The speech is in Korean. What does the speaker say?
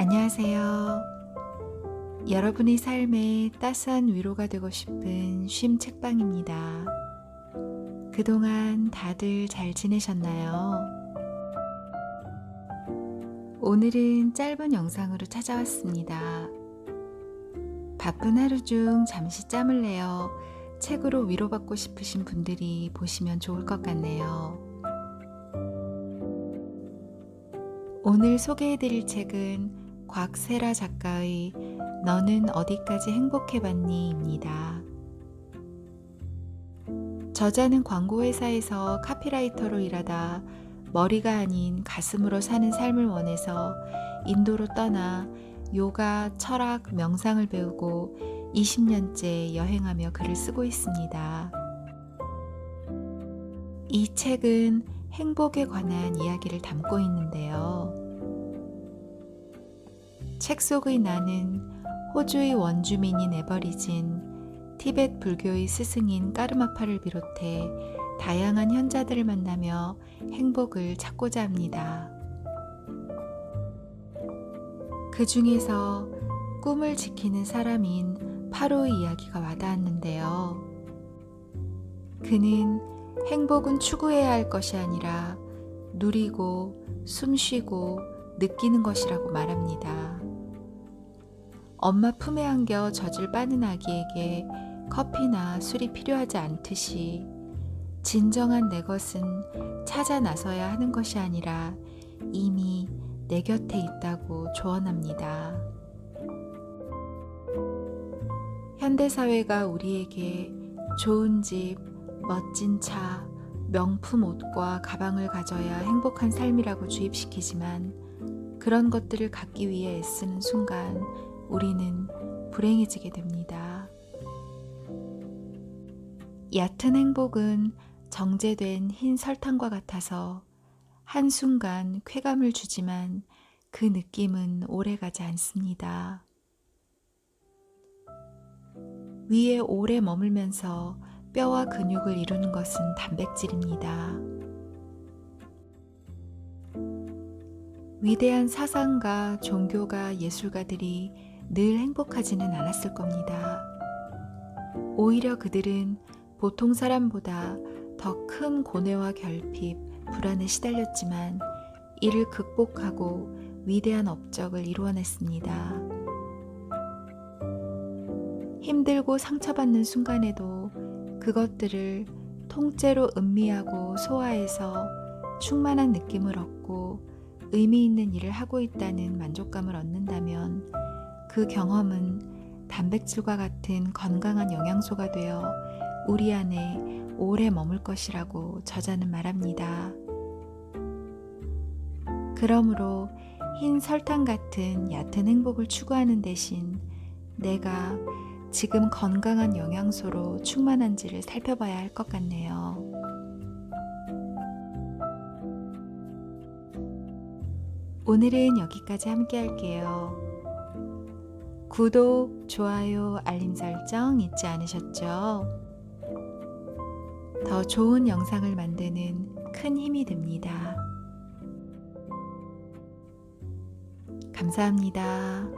안녕하세요. 여러분의 삶에 따스한 위로가 되고 싶은 쉼 책방입니다. 그동안 다들 잘 지내셨나요? 오늘은 짧은 영상으로 찾아왔습니다. 바쁜 하루 중 잠시 짬을 내어 책으로 위로받고 싶으신 분들이 보시면 좋을 것 같네요. 오늘 소개해드릴 책은 곽세라 작가의 너는 어디까지 행복해봤니?입니다. 저자는 광고회사에서 카피라이터로 일하다 머리가 아닌 가슴으로 사는 삶을 원해서 인도로 떠나 요가, 철학, 명상을 배우고 20년째 여행하며 글을 쓰고 있습니다. 이 책은 행복에 관한 이야기를 담고 있는데요. 책 속의 나는 호주의 원주민이 내버리진 티벳 불교의 스승인 까르마파를 비롯해 다양한 현자들을 만나며 행복을 찾고자 합니다. 그 중에서 꿈을 지키는 사람인 파로의 이야기가 와닿았는데요. 그는 행복은 추구해야 할 것이 아니라 누리고 숨쉬고 느끼는 것이라고 말합니다. 엄마 품에 안겨 젖을 빠는 아기에게 커피나 술이 필요하지 않듯이 진정한 내 것은 찾아 나서야 하는 것이 아니라 이미 내 곁에 있다고 조언합니다. 현대사회가 우리에게 좋은 집, 멋진 차, 명품 옷과 가방을 가져야 행복한 삶이라고 주입시키지만 그런 것들을 갖기 위해 애쓰는 순간 우리는 불행해지게 됩니다. 얕은 행복은 정제된 흰 설탕과 같아서 한순간 쾌감을 주지만 그 느낌은 오래가지 않습니다. 위에 오래 머물면서 뼈와 근육을 이루는 것은 단백질입니다. 위대한 사상가, 종교가, 예술가들이 늘 행복하지는 않았을 겁니다. 오히려 그들은 보통 사람보다 더 큰 고뇌와 결핍, 불안에 시달렸지만 이를 극복하고 위대한 업적을 이루어냈습니다. 힘들고 상처받는 순간에도 그것들을 통째로 음미하고 소화해서 충만한 느낌을 얻고 의미 있는 일을 하고 있다는 만족감을 얻는다면 그 경험은 단백질과 같은 건강한 영양소가 되어 우리 안에 오래 머물 것이라고 저자는 말합니다. 그러므로 흰 설탕 같은 얕은 행복을 추구하는 대신 내가 지금 건강한 영양소로 충만한지를 살펴봐야 할 것 같네요. 오늘은 여기까지 함께 할게요. 구독, 좋아요, 알림 설정 잊지 않으셨죠? 더 좋은 영상을 만드는 큰 힘이 됩니다. 감사합니다.